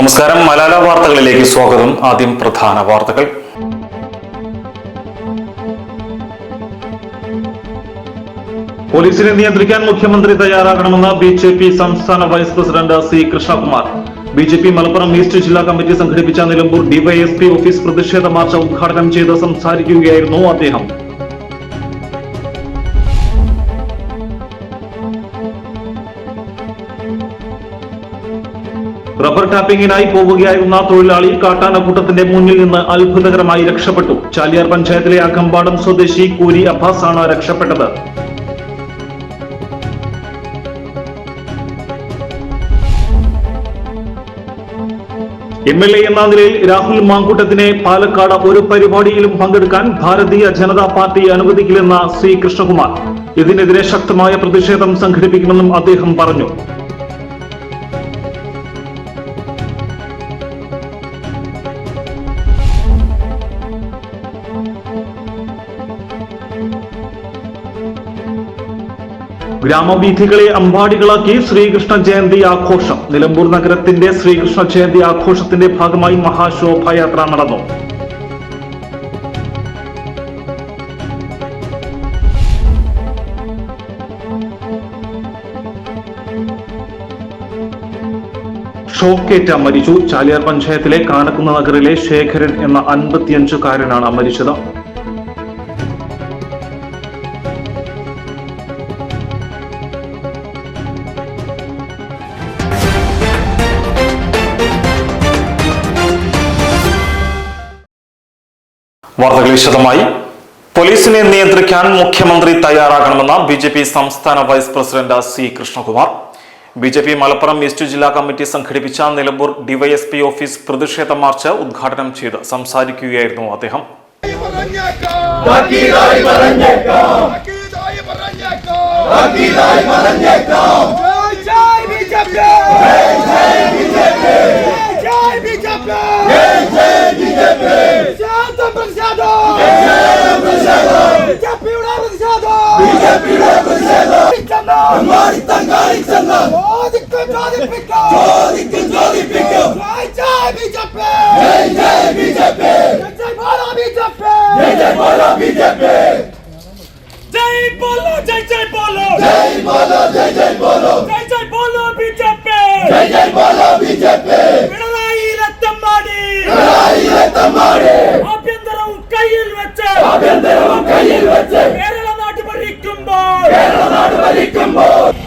നമസ്കാരം. മലാല വാർത്തകളിലേക്ക് സ്വാഗതം. ആദ്യം പ്രധാന വാർത്തകൾ. പോലീസിനെ നിയന്ത്രിക്കാൻ മുഖ്യമന്ത്രി തയ്യാറാകണമെന്ന് ബി ജെ പി സംസ്ഥാന vice president C Krishnakumar. B J P Malappuram east ജില്ലാ കമ്മിറ്റി സംഘടിപ്പിച്ച നിലമ്പൂർ ഡിവൈഎസ്പി ഓഫീസ് പ്രതിഷേധ മാർച്ച് ഉദ്ഘാടനം ചെയ്ത് സംസാരിക്കുകയായിരുന്നു അദ്ദേഹം. ടാപ്പിംഗിനായി പോവുകയായിരുന്ന തൊഴിലാളി കാട്ടാനക്കൂട്ടത്തിന്റെ മുന്നിൽ നിന്ന് അത്ഭുതകരമായി രക്ഷപ്പെട്ടു. ചാലിയാർ പഞ്ചായത്തിലെ അകമ്പാടം സ്വദേശി കൂരി അബ്ബാസ് ആണ് രക്ഷപ്പെട്ടത്. എം എൽ എ എന്ന നിലയിൽ രാഹുൽ മാങ്കൂട്ടത്തിനെ പാലക്കാട് ഒരു പരിപാടിയിലും പങ്കെടുക്കാൻ ഭാരതീയ ജനതാ പാർട്ടി അനുവദിക്കില്ലെന്ന സി കൃഷ്ണകുമാർ. ഇതിനെതിരെ ശക്തമായ പ്രതിഷേധം സംഘടിപ്പിക്കുമെന്നും അദ്ദേഹം പറഞ്ഞു. ഗ്രാമവീഥികളെ അമ്പാടികളാക്കി ശ്രീകൃഷ്ണ ജയന്തി ആഘോഷം. നിലമ്പൂർ നഗരത്തിന്റെ ശ്രീകൃഷ്ണ ജയന്തി ആഘോഷത്തിന്റെ ഭാഗമായി മഹാശോഭയാത്ര നടന്നു. ഷോക്കേറ്റ മരിച്ചു. ചാലിയാർ പഞ്ചായത്തിലെ കാനക്കുന്ന നഗറിലെ ശേഖരൻ എന്ന അൻപത്തിയഞ്ചുകാരനാണ് മരിച്ചത്. വാർത്തകൾ വിശദമായി. പോലീസിനെ നിയന്ത്രിക്കാൻ മുഖ്യമന്ത്രി തയ്യാറാകണമെന്ന് ബി ജെ പി സംസ്ഥാന vice president C Krishnakumar. B J P Malappuram east ജില്ലാ കമ്മിറ്റി സംഘടിപ്പിച്ച നിലമ്പൂർ ഡിവൈഎസ്പി ഓഫീസ് പ്രതിഷേധ മാർച്ച് ഉദ്ഘാടനം ചെയ്ത് സംസാരിക്കുകയായിരുന്നു അദ്ദേഹം. Dolly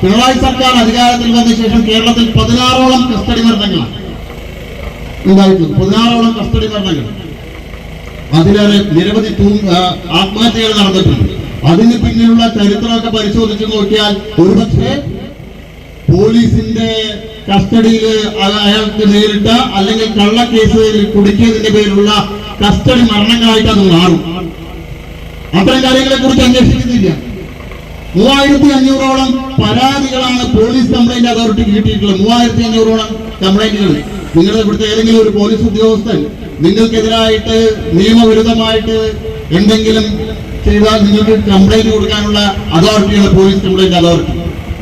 പിണറായി സർക്കാർ അധികാരത്തിൽ വന്ന ശേഷം കേരളത്തിൽ പതിനാറോളം കസ്റ്റഡി മരണങ്ങൾ. ഉണ്ടായിട്ടുണ്ട് പതിനാറോളം കസ്റ്റഡി മരണങ്ങൾ. അതിലേറെ നിരവധി ആത്മഹത്യകൾ നടന്നിട്ടുണ്ട്. അതിന് പിന്നിലുള്ള ചരിത്രമൊക്കെ പരിശോധിച്ച് നോക്കിയാൽ ഒരുപക്ഷെ പോലീസിന്റെ കസ്റ്റഡിയിൽ അയാൾക്ക് നേരിട്ട അല്ലെങ്കിൽ കള്ളക്കേസ് കുടുക്കിയതിന്റെ പേരിലുള്ള കസ്റ്റഡി മരണങ്ങളായിട്ട് അത് മാറും. അത്തരം കാര്യങ്ങളെ കുറിച്ച് അന്വേഷിക്കുന്നില്ല. മൂവായിരത്തി അഞ്ഞൂറോളം പരാതികളാണ് പോലീസ് കംപ്ലൈന്റ് അതോറിറ്റിക്ക് കിട്ടിയിട്ടുള്ളത്. മൂവായിരത്തി അഞ്ഞൂറോളം കംപ്ലൈന്റുകൾ. നിങ്ങളുടെ ഇവിടുത്തെ ഏതെങ്കിലും ഒരു പോലീസ് ഉദ്യോഗസ്ഥൻ നിങ്ങൾക്കെതിരായിട്ട് നിയമവിരുദ്ധമായിട്ട് എന്തെങ്കിലും ചെയ്താൽ നിങ്ങൾക്ക് കംപ്ലൈന്റ് കൊടുക്കാനുള്ള അതോറിറ്റിയാണ് പോലീസ് കംപ്ലൈന്റ് അതോറിറ്റി.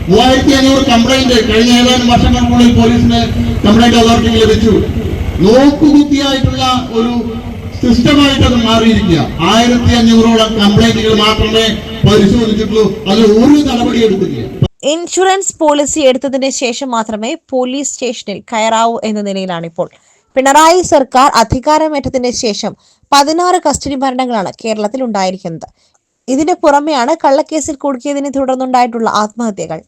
മൂവായിരത്തി അഞ്ഞൂറ് കംപ്ലൈന്റ് കഴിഞ്ഞ ഏതാനും വർഷങ്ങൾക്കുള്ളിൽ പോലീസിന് കംപ്ലൈന്റ് അതോറിറ്റിക്ക് ലഭിച്ചു. നോക്കുകുത്തിയായിട്ടുള്ള ഒരു സിസ്റ്റമായിട്ട് അത് മാറിയിരിക്കുക. ആയിരത്തി അഞ്ഞൂറോളം കംപ്ലൈന്റുകൾ മാത്രമേ ഒരു ഇൻഷുറൻസ് പോളിസി എടുത്തതിന് ശേഷം മാത്രമേ പോലീസ് സ്റ്റേഷനിൽ കയറാവൂ എന്ന നിലയിലാണ് ഇപ്പോൾ. പിണറായി സർക്കാർ അധികാരമേറ്റതിന് ശേഷം പതിനാറ് കസ്റ്റഡി മരണങ്ങളാണ് കേരളത്തിൽ ഉണ്ടായിരിക്കുന്നത്. ഇതിന് പുറമെയാണ് കള്ളക്കേസിൽ കുടുക്കിയതിനെ തുടർന്നുണ്ടായിട്ടുള്ള ആത്മഹത്യകൾ.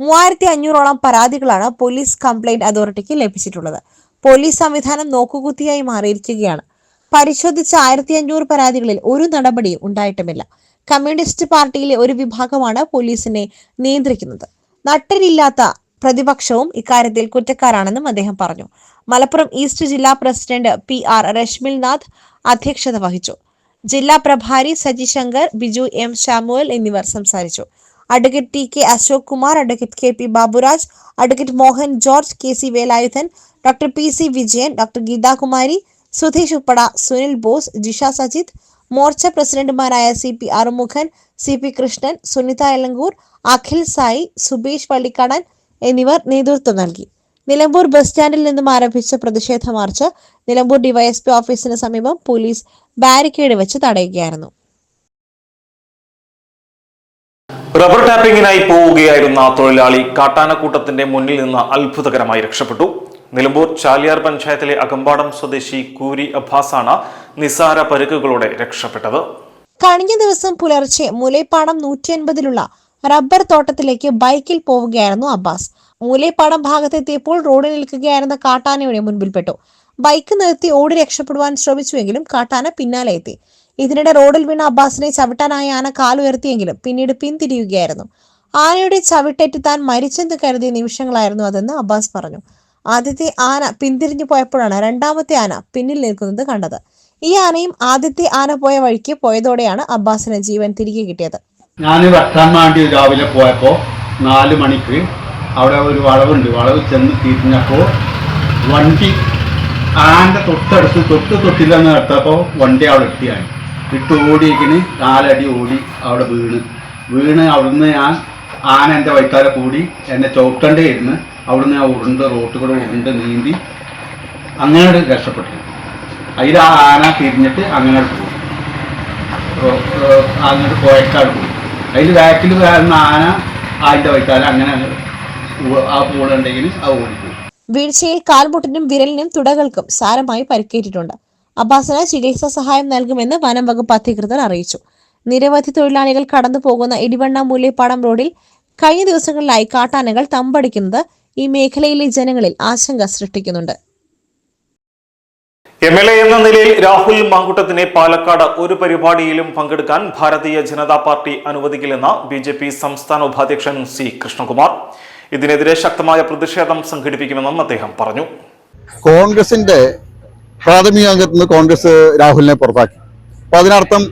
മൂവായിരത്തി അഞ്ഞൂറോളം പരാതികളാണ് പോലീസ് കംപ്ലൈന്റ് അതോറിറ്റിക്ക് ലഭിച്ചിട്ടുള്ളത്. പോലീസ് സംവിധാനം നോക്കുകുത്തിയായി മാറിയിരിക്കുകയാണ്. പരിശോധിച്ച ആയിരത്തി അഞ്ഞൂറ് പരാതികളിൽ ഒരു നടപടിയും ഉണ്ടായിട്ടുമില്ല. കമ്മ്യൂണിസ്റ്റ് പാർട്ടിയിലെ ഒരു വിഭാഗമാണ് പോലീസിനെ നിയന്ത്രിക്കുന്നത്. നട്ടരില്ലാത്ത പ്രതിപക്ഷവും ഇക്കാര്യത്തിൽ കുറ്റക്കാരാണെന്നും അദ്ദേഹം പറഞ്ഞു. മലപ്പുറം ഈസ്റ്റ് ജില്ലാ പ്രസിഡന്റ് പി ആർ രശ്മിൽനാഥ് അധ്യക്ഷത വഹിച്ചു. ജില്ലാ പ്രഭാരി സജി ശങ്കർ ബിജു എം ഷാമുവൽ എന്നിവർ സംസാരിച്ചു. Advocate T K Ashok Kumar advocate K P Baburaj advocate Mohan George K C Velayudhan doctor P C Vijayan doctor Geethakumari Sudheesh Uppada Sunil Bose Jisha Sajith Morcha പ്രസിഡന്റുമാരായ C P Arumughan C P Krishnan Sunitha Elankur Akhil Sai Subeesh Pallikkadan എന്നിവർ നേതൃത്വം നൽകി. Nilambur bus സ്റ്റാൻഡിൽ നിന്നും ആരംഭിച്ച പ്രതിഷേധ March Nilambur DYSP ഓഫീസിന് സമീപം പോലീസ് ബാരിക്കേഡ് വെച്ച് തടയുകയായിരുന്നു. റബ്ബർ ടാപ്പിംഗിനായി പോവുകയായിരുന്ന തൊഴിലാളി കാട്ടാനക്കൂട്ടത്തിന്റെ മുന്നിൽ നിന്ന് അത്ഭുതകരമായി രക്ഷപ്പെട്ടു. നിലമ്പൂർ ചാലിയാർ പഞ്ചായത്തിലെ അകമ്പാടം സ്വദേശി കൂരി അബ്ബാസാണ് നിസാര പരുക്കുകളോടെ രക്ഷപ്പെട്ടത്. കഴിഞ്ഞ ദിവസം പുലർച്ചെ മുലൈപ്പാടം നൂറ്റി അൻപതിലുള്ള റബ്ബർ തോട്ടത്തിലേക്ക് ബൈക്കിൽ പോവുകയായിരുന്നു അബ്ബാസ്. മൂലേപ്പാടം ഭാഗത്തെത്തിയപ്പോൾ റോഡിൽ നിൽക്കുകയായിരുന്ന കാട്ടാനയുടെ മുൻപിൽപ്പെട്ടു. ബൈക്ക് നിർത്തി ഓടി രക്ഷപ്പെടുവാൻ ശ്രമിച്ചുവെങ്കിലും കാട്ടാന പിന്നാലെ എത്തി ഇതിനിടെ റോഡിൽ വീണ അബ്ബാസിനെ ചവിട്ടാനായ ആന കാലുയർത്തിയെങ്കിലും പിന്നീട് പിന്തിരിയുകയായിരുന്നു. ആനയുടെ ചവിട്ടേറ്റ് താൻ മരിച്ചെന്ന് കരുതിയ നിമിഷങ്ങളായിരുന്നു അതെന്ന് അബ്ബാസ് പറഞ്ഞു. ആദ്യത്തെ ആന പിന്തിരിഞ്ഞു പോയപ്പോഴാണ് രണ്ടാമത്തെ ആന പിന്നിൽ നിൽക്കുന്നത് കണ്ടത്. ഈ ആനയും ആദ്യത്തെ ആന പോയ വഴിക്ക് പോയതോടെയാണ് അബ്ബാസിന് ജീവൻ തിരികെ കിട്ടിയത്. ഞാൻ വെട്ടാൻ രാവിലെ പോയപ്പോൾ നാല് മണിക്ക് അവിടെ ഒരു വളവുണ്ട്. വളവ് ചെന്ന് തിരിഞ്ഞപ്പോൾ വണ്ടി ആന്റെ തൊട്ടടുത്ത് തൊട്ട് തൊട്ടില്ലെന്ന് എടുത്തപ്പോൾ വണ്ടി അവിടെ എത്തിയാണ് ഇട്ട് ഓടിയേക്കിന് നാലടി ഓടി അവിടെ വീണ്. വീണ് അവിടുന്ന് ഞാൻ ആന എന്റെ വൈക്കാരെ കൂടി എന്നെ ചവിട്ടണ്ടേ ഇരുന്ന് അവിടുന്ന് ആ ഉരുണ്ട് റോട്ട് കൂടെ ഉരുണ്ട് നീന്തി അങ്ങനെ രക്ഷപ്പെട്ടു. അതിൽ ആ ആന തിരിഞ്ഞിട്ട് അങ്ങനെ പോകും അങ്ങോട്ട് പോയക്കാട് പോകും അതിൽ ബാക്കിൽ വരുന്ന ആന അതിന്റെ വൈത്താല അങ്ങനെ ആ ആ പോളുണ്ടെങ്കിൽ അത് ഓടിപ്പോയി വീഴ്ചയിൽ കാൽമുട്ടിനും വിരലിനും തുടകൾക്കും സാരമായി പരിക്കേറ്റിട്ടുണ്ട്. അബ്ബാസിന് ചികിത്സാ സഹായം നൽകുമെന്ന് വനം വകുപ്പ് അധികൃതർ അറിയിച്ചു. നിരവധി തൊഴിലാളികൾ കടന്നു പോകുന്ന ഇടിവണ്ണ മൂല്യപ്പാടം റോഡിൽ കഴിഞ്ഞ ദിവസങ്ങളിലായി കാട്ടാനകൾ തമ്പടിക്കുന്നത് ഈ മേഖലയിലെ ജനങ്ങളിൽ ആശങ്ക സൃഷ്ടിക്കുന്നുണ്ട്. എം എൽ എ എന്ന നിലയിൽ രാഹുൽ മാങ്കുട്ടത്തിനെ പാലക്കാട് ഒരു പരിപാടിയിലും പങ്കെടുക്കാൻ ഭാരതീയ ജനതാ പാർട്ടി അനുവദിക്കില്ലെന്ന് ബി ജെ പി സംസ്ഥാന ഉപാധ്യക്ഷൻ സി കൃഷ്ണകുമാർ. ഇതിനെതിരെ ശക്തമായ പ്രതിഷേധം സംഘടിപ്പിക്കുമെന്നും അദ്ദേഹം പറഞ്ഞു. കോൺഗ്രസിന്റെ പ്രാഥമിക അംഗത്തിൽ നിന്ന് കോൺഗ്രസ് രാഹുലിനെ പുറത്താക്കി. അപ്പൊ അതിനർത്ഥം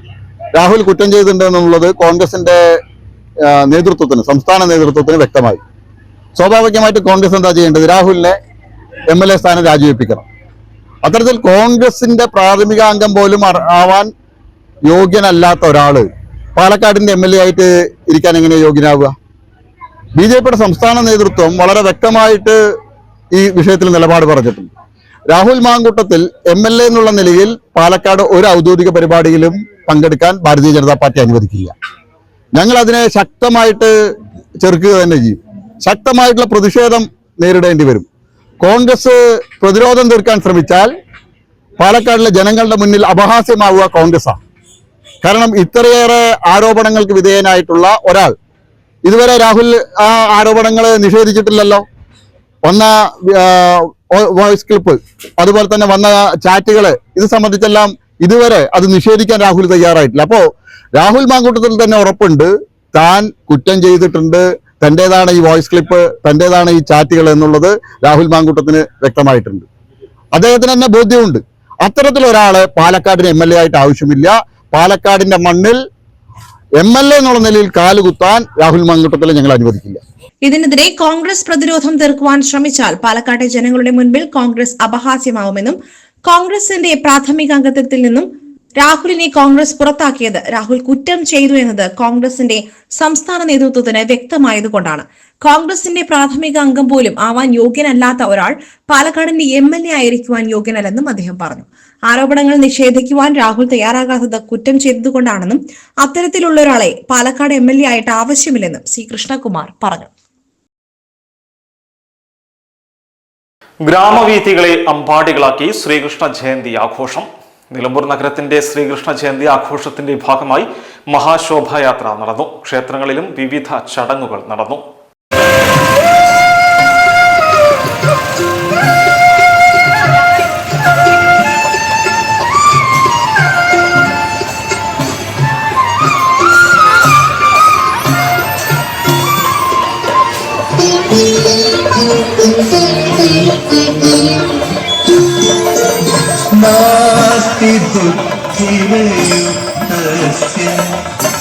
രാഹുൽ കുറ്റം ചെയ്തിട്ടുണ്ടെന്നുള്ളത് കോൺഗ്രസിന്റെ നേതൃത്വത്തിന് സംസ്ഥാന നേതൃത്വത്തിന് വ്യക്തമായി. സ്വാഭാവികമായിട്ട് കോൺഗ്രസ് എന്താ ചെയ്യേണ്ടത്? രാഹുലിനെ എം എൽ എ സ്ഥാനം രാജിവെപ്പിക്കണം. അത്തരത്തിൽ കോൺഗ്രസിന്റെ പ്രാഥമിക അംഗം പോലും ആവാൻ യോഗ്യനല്ലാത്ത ഒരാൾ പാലക്കാടിന്റെ എം എൽ എ ആയിട്ട് ഇരിക്കാൻ എങ്ങനെ യോഗ്യനാവുക? ബി ജെ പിയുടെ സംസ്ഥാന നേതൃത്വം വളരെ വ്യക്തമായിട്ട് ഈ വിഷയത്തിൽ നിലപാട് പറഞ്ഞിട്ടുണ്ട്. Rahul Mamkootathil M L A എന്നുള്ള നിലയിൽ പാലക്കാട് ഒരു ഔദ്യോഗിക പരിപാടിയിലും പങ്കെടുക്കാൻ ഭാരതീയ ജനതാ പാർട്ടി അനുവദിക്കില്ല. ഞങ്ങൾ അതിനെ ശക്തമായിട്ട് ചെറുക്കുക തന്നെ ചെയ്യും. ശക്തമായിട്ടുള്ള പ്രതിഷേധം നേരിടേണ്ടി വരും. കോൺഗ്രസ് പ്രതിരോധം തീർക്കാൻ ശ്രമിച്ചാൽ പാലക്കാടിലെ ജനങ്ങളുടെ മുന്നിൽ അപഹാസ്യമാവുക കോൺഗ്രസ്സാണ്. കാരണം ഇത്രയേറെ ആരോപണങ്ങൾക്ക് വിധേയനായിട്ടുള്ള ഒരാൾ. ഇതുവരെ രാഹുൽ ആ ആരോപണങ്ങൾ നിഷേധിച്ചിട്ടില്ലല്ലോ. വന്ന വോയിസ് ക്ലിപ്പ് അതുപോലെ തന്നെ വന്ന ചാറ്റുകൾ ഇത് സംബന്ധിച്ചെല്ലാം ഇതുവരെ അത് നിഷേധിക്കാൻ രാഹുൽ തയ്യാറായിട്ടില്ല. അപ്പോൾ രാഹുൽ മാങ്കൂട്ടത്തിൽ തന്നെ ഉറപ്പുണ്ട്. താൻ കുറ്റം ചെയ്തിട്ടുണ്ട്. തന്റെതാണ് ഈ വോയിസ് ക്ലിപ്പ് തന്റെതാണ് ഈ ചാറ്റുകൾ എന്നുള്ളത് രാഹുൽ മാങ്കൂട്ടത്തിന് വ്യക്തമായിട്ടുണ്ട്. അദ്ദേഹത്തിന് തന്നെ ബോധ്യമുണ്ട്. അത്തരത്തിലൊരാളെ പാലക്കാടിന് എം എൽ എ ആയിട്ട് ആവശ്യമില്ല. പാലക്കാടിന്റെ മണ്ണിൽ എം എൽ എ എന്നുള്ള നിലയിൽ കാലുകുത്താൻ രാഹുൽ മാങ്കൂട്ടത്തിലെ ഞങ്ങൾ അനുവദിക്കില്ല. ഇതിനെതിരെ കോൺഗ്രസ് പ്രതിരോധം തീർക്കുവാൻ ശ്രമിച്ചാൽ പാലക്കാട്ടെ ജനങ്ങളുടെ മുൻപിൽ കോൺഗ്രസ് അപഹാസ്യമാവുമെന്നും കോൺഗ്രസിന്റെ പ്രാഥമിക അംഗത്വത്തിൽ നിന്നും രാഹുലിനെ കോൺഗ്രസ് പുറത്താക്കിയത്. രാഹുൽ കുറ്റം ചെയ്തു എന്നത് കോൺഗ്രസിന്റെ സംസ്ഥാന നേതൃത്വത്തിന് വ്യക്തമായതുകൊണ്ടാണ്. കോൺഗ്രസിന്റെ പ്രാഥമിക അംഗം പോലും ആവാൻ യോഗ്യനല്ലാത്ത ഒരാൾ പാലക്കാടിന്റെ എം എൽ എ ആയിരിക്കുവാൻ യോഗ്യനല്ലെന്നും അദ്ദേഹം പറഞ്ഞു. ആരോപണങ്ങൾ നിഷേധിക്കുവാൻ രാഹുൽ തയ്യാറാകാത്തത് കുറ്റം ചെയ്തതുകൊണ്ടാണെന്നും അത്തരത്തിലുള്ള ഒരാളെ പാലക്കാട് എം എൽ എ ആയിട്ട് ആവശ്യമില്ലെന്നും സി. കൃഷ്ണകുമാർ പറഞ്ഞു. ഗ്രാമവീഥികളെ അമ്പാടികളാക്കി ശ്രീകൃഷ്ണ ജയന്തി ആഘോഷം. നിലമ്പൂർ നഗരത്തിന്റെ ശ്രീകൃഷ്ണ ജയന്തി ആഘോഷത്തിന്റെ ഭാഗമായി മഹാശോഭായാത്ര നടന്നു. ക്ഷേത്രങ്ങളിലും വിവിധ ചടങ്ങുകൾ നടന്നു. बुद्धियुक्तस्य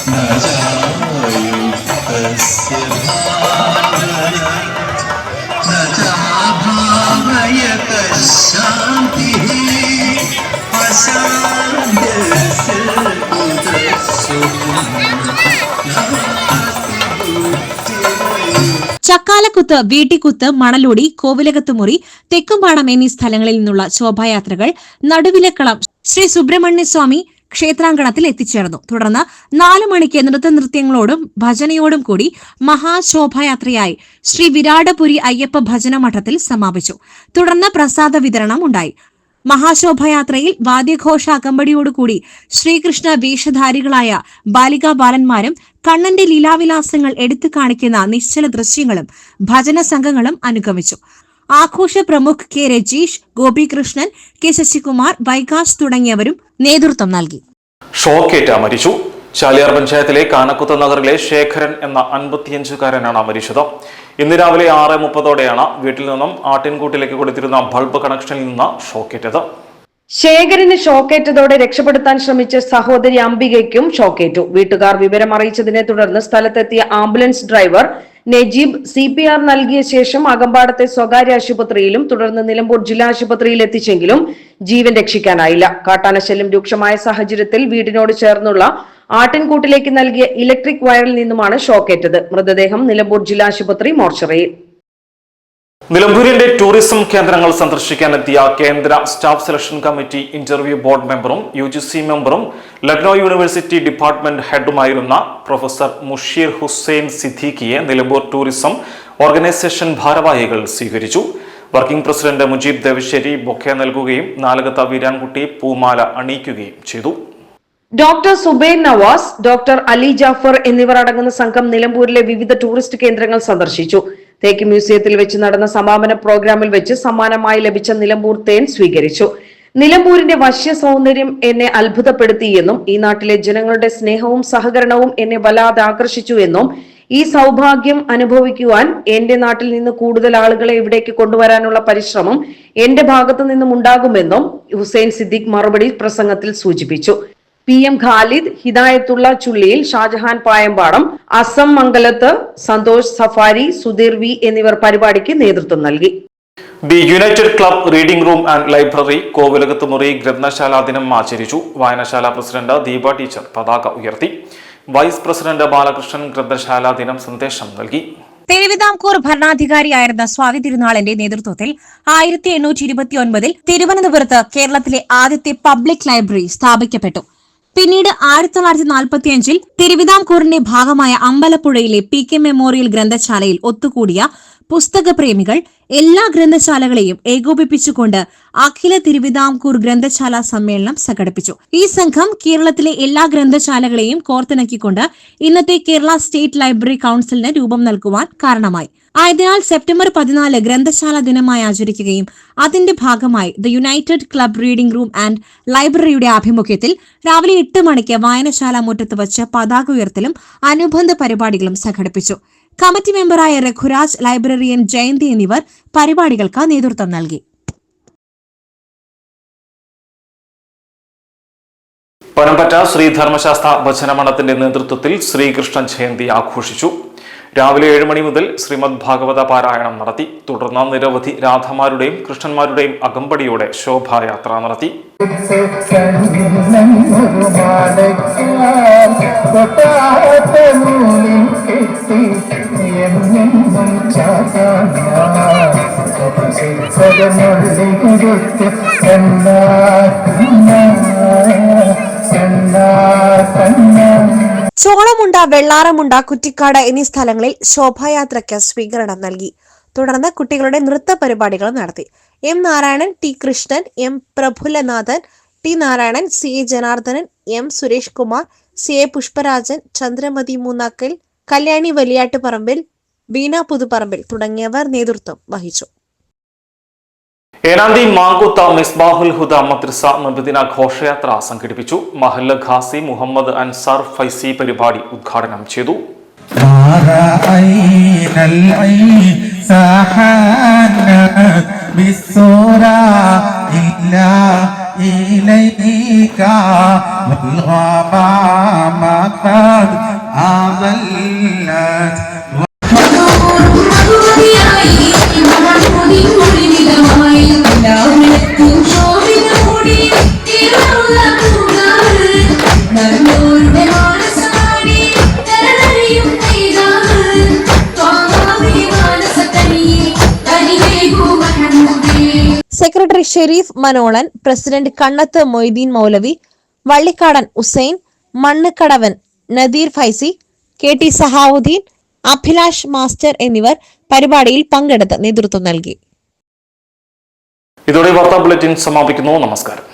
न जायुक्तस्य न च भावयतः ചക്കാലക്കുത്ത് വീട്ടിക്കുത്ത് മണലൂടി കോവിലകത്തുമുറി തെക്കുംപാടം എന്നീ സ്ഥലങ്ങളിൽ നിന്നുള്ള ശോഭായാത്രകൾ നടുവിലക്കളം ശ്രീ സുബ്രഹ്മണ്യസ്വാമി ക്ഷേത്രാങ്കണത്തിൽ എത്തിച്ചേർന്നു. തുടർന്ന് നാലു മണിക്ക് നൃത്തനൃത്യങ്ങളോടും ഭജനയോടും കൂടി മഹാശോഭായാത്രയായി ശ്രീ വിരാടപുരി അയ്യപ്പ ഭജന മഠത്തിൽ സമാപിച്ചു. തുടർന്ന് പ്രസാദ വിതരണം ഉണ്ടായി. മഹാശോഭയാത്രയിൽ വാദ്യഘോഷ അകമ്പടിയോടുകൂടി ശ്രീകൃഷ്ണ വേഷധാരികളായ ബാലികാ ബാലന്മാരും കണ്ണന്റെ ലീലാവിലാസങ്ങൾ എടുത്തു കാണിക്കുന്ന നിശ്ചല ദൃശ്യങ്ങളും ഭജന സംഘങ്ങളും അനുഗമിച്ചു. ആഘോഷ പ്രമുഖ് കെ രജീഷ് ഗോപികൃഷ്ണൻ കെ ശശികുമാർ വൈകാസ് തുടങ്ങിയവരും നേതൃത്വം നൽകി. ഷോക്കേറ്റ മരിച്ചു ചാലിയാർ പഞ്ചായത്തിലെ കാനക്കുത്ത് നഗറിലെ ശേഖരൻ എന്ന അൻപത്തിയഞ്ചുകാരനാണ് മരിച്ചത് ഇന്ന് രാവിലെ ആറ് മുപ്പതോടെയാണ് വീട്ടിൽ നിന്നും ആട്ടിൻകൂട്ടിലേക്ക് കൊടുത്തിരുന്ന ബൾബ് കണക്ഷനിൽ നിന്ന് ഷോക്കേറ്റത്. ശേഖരന് ഷോക്കേറ്റതോടെ രക്ഷപ്പെടുത്താൻ ശ്രമിച്ച സഹോദരി അംബികയ്ക്കും ഷോക്കേറ്റു. വീട്ടുകാർ വിവരം അറിയിച്ചതിനെ തുടർന്ന് സ്ഥലത്തെത്തിയ ambulance driver Najeeb C P R നൽകിയ ശേഷം അകമ്പാടത്തെ സ്വകാര്യ ആശുപത്രിയിലും തുടർന്ന് നിലമ്പൂർ ജില്ലാ ആശുപത്രിയിൽ എത്തിച്ചെങ്കിലും ജീവൻ രക്ഷിക്കാനായില്ല. കാട്ടാനശല്യം രൂക്ഷമായ സാഹചര്യത്തിൽ വീടിനോട് ചേർന്നുള്ള ആട്ടിൻകൂട്ടിലേക്ക് നൽകിയ ഇലക്ട്രിക് വയറിൽ നിന്നുമാണ് ഷോക്കേറ്റത്. മൃതദേഹം നിലമ്പൂർ ജില്ലാ ആശുപത്രി മോർച്ചറിയിൽ. നിലമ്പൂരിന്റെ ടൂറിസം കേന്ദ്രങ്ങൾ സന്ദർശിക്കാനെത്തിയ കേന്ദ്ര staff selection committee interview board മെമ്പറും യു ജി സി മെമ്പറും ലക്നൌ യൂണിവേഴ്സിറ്റി ഡിപ്പാർട്ട്മെന്റ് ഹെഡുമായിരുന്ന പ്രൊഫസർ മുഷീർ ഹുസൈൻ സിദ്ദീഖിയെ നിലമ്പൂർ ടൂറിസം ഓർഗനൈസേഷൻ ഭാരവാഹികൾ സ്വീകരിച്ചു. Working president Mujeeb Devassery bouquet നൽകുകയും നാലകത്ത വീരാൻകുട്ടി പൂമാല അണിയിക്കുകയും ചെയ്തു. ഡോക്ടർ സുബൈർ നവാസ് ഡോക്ടർ അലി ജാഫർ എന്നിവർ അടങ്ങുന്ന സംഘം നിലമ്പൂരിലെ വിവിധ ടൂറിസ്റ്റ് കേന്ദ്രങ്ങൾ സന്ദർശിച്ചു. തേക്ക് മ്യൂസിയത്തിൽ വെച്ച് നടന്ന സമാപന പ്രോഗ്രാമിൽ വെച്ച് സമ്മാനമായി ലഭിച്ച നിലമ്പൂർ തേൻ സ്വീകരിച്ചു. നിലമ്പൂരിന്റെ വശ്യ സൗന്ദര്യം എന്നെ അത്ഭുതപ്പെടുത്തിയെന്നും ഈ നാട്ടിലെ ജനങ്ങളുടെ സ്നേഹവും സഹകരണവും എന്നെ വല്ലാതെ ആകർഷിച്ചു എന്നും ഈ സൗഭാഗ്യം അനുഭവിക്കുവാൻ എന്റെ നാട്ടിൽ നിന്ന് കൂടുതൽ ആളുകളെ ഇവിടേക്ക് കൊണ്ടുവരാനുള്ള പരിശ്രമം എന്റെ ഭാഗത്തു നിന്നും ഉണ്ടാകുമെന്നും ഹുസൈൻ സിദ്ദിഖ് മറുപടി പ്രസംഗത്തിൽ സൂചിപ്പിച്ചു. P M Khalid Hidayathulla Chulliyil Shajahan Payampadam Asam Mangalath Santhosh Safari Sudheer V എന്നിവർ പരിപാടിക്ക് നേതൃത്വം നൽകി. The United Club Reading Room and Library കോവിലകത്ത് മുറി ഗ്രന്ഥശാല ദിനം ആചരിച്ചു. വായനശാല പ്രസിഡന്റ് ദീപ ടീച്ചർ പതാക ഉയർത്തി. വൈസ് പ്രസിഡന്റ് ബാലകൃഷ്ണൻ ഗ്രന്ഥശാല ദിനം സന്ദേശം നൽകി. തിരുവിതാംകൂർ ഭരണാധികാരിയായിരുന്ന സ്വാതി തിരുനാളിന്റെ നേതൃത്വത്തിൽ ആയിരത്തി എണ്ണൂറ്റി ഇരുപത്തി ഒൻപതിൽ തിരുവനന്തപുരത്ത് കേരളത്തിലെ ആദ്യത്തെ പബ്ലിക് ലൈബ്രറി സ്ഥാപിക്കപ്പെട്ടു. പിന്നീട് ആയിരത്തി തൊള്ളായിരത്തി നാൽപ്പത്തിയഞ്ചിൽ തിരുവിതാംകൂറിന്റെ ഭാഗമായ അമ്പലപ്പുഴയിലെ പി കെ മെമ്മോറിയൽ ഗ്രന്ഥശാലയിൽ ഒത്തുകൂടിയ പുസ്തകപ്രേമികൾ എല്ലാ ഗ്രന്ഥശാലകളെയും ഏകോപിപ്പിച്ചുകൊണ്ട് അഖില തിരുവിതാംകൂർ ഗ്രന്ഥശാല സമ്മേളനം സംഘടിപ്പിച്ചു. ഈ സംഘം കേരളത്തിലെ എല്ലാ ഗ്രന്ഥശാലകളെയും കോർത്തിണക്കിക്കൊണ്ട് ഇന്നത്തെ കേരള സ്റ്റേറ്റ് ലൈബ്രറി കൌൺസിലിന് രൂപം നൽകുവാൻ കാരണമായി. ആയതിനാൽ സെപ്റ്റംബർ പതിനാല് ഗ്രന്ഥശാല ദിനമായി ആചരിക്കുകയും അതിന്റെ ഭാഗമായി the United Club Reading Room and ലൈബ്രറിയുടെ ആഭിമുഖ്യത്തിൽ രാവിലെ എട്ട് മണിക്ക് വായനശാല മുറ്റത്ത് വച്ച് പതാക ഉയർത്തലും അനുബന്ധ പരിപാടികളും സംഘടിപ്പിച്ചു. കമ്മിറ്റി മെമ്പറായ രഘുരാജ് ലൈബ്രറിയൻ ജയന്തി എന്നിവർ പരിപാടികൾക്ക് നേതൃത്വം നൽകി. പനമ്പറ്റ ശ്രീ ധർമ്മശാസ്ത്ര ഭജനമഠത്തിന്റെ നേതൃത്വത്തിൽ ശ്രീകൃഷ്ണ ജയന്തി ആഘോഷിച്ചു. രാവിലെ ഏഴ് മണി മുതൽ ശ്രീമദ് ഭാഗവത പാരായണം നടത്തി. തുടർന്ന് നിരവധി രാധമാരുടെയും കൃഷ്ണന്മാരുടെയും അകമ്പടിയോടെ ശോഭായാത്ര നടത്തി. ചോളമുണ്ട വെള്ളാറമുണ്ട കുറ്റിക്കാട് എന്നീ സ്ഥലങ്ങളിൽ ശോഭായാത്രയ്ക്ക് സ്വീകരണം നൽകി. തുടർന്ന് കുട്ടികളുടെ നൃത്ത പരിപാടികൾ നടത്തി. M Narayanan T Krishnan M Praphullanathan T Narayanan C Janardhanan M Suresh Kumar C A Pushparajan Chandramathi Moonnakkal Kalyani Valiyattuparambil Beena Puthuparambil തുടങ്ങിയവർ നേതൃത്വം വഹിച്ചു. ഏഴാം തീയതി മാങ്കുത്ത മിസ്ബാഹുൽ ഹുദ മദ്രസ നബിദിന ഘോഷയാത്ര സംഘടിപ്പിച്ചു. മഹല്ല ഖാസി മുഹമ്മദ് അൻസാർ ഫൈസി പരിപാടി ഉദ്ഘാടനം ചെയ്തു. സെക്രട്ടറി ഷെരീഫ് മനോളൻ പ്രസിഡന്റ് കണ്ണത്ത് മൊയ്തീൻ മൗലവി Vallikkadan Usain Mannukkadavan Nadeer Faizy K T Sahavudheen Abhilash master എന്നിവർ പരിപാടിയിൽ പങ്കെടുത്ത് നേതൃത്വം നൽകി. ഇതോടെ വാർത്താ ബുള്ളറ്റിൻ സമാപിക്കുന്നു. നമസ്കാരം.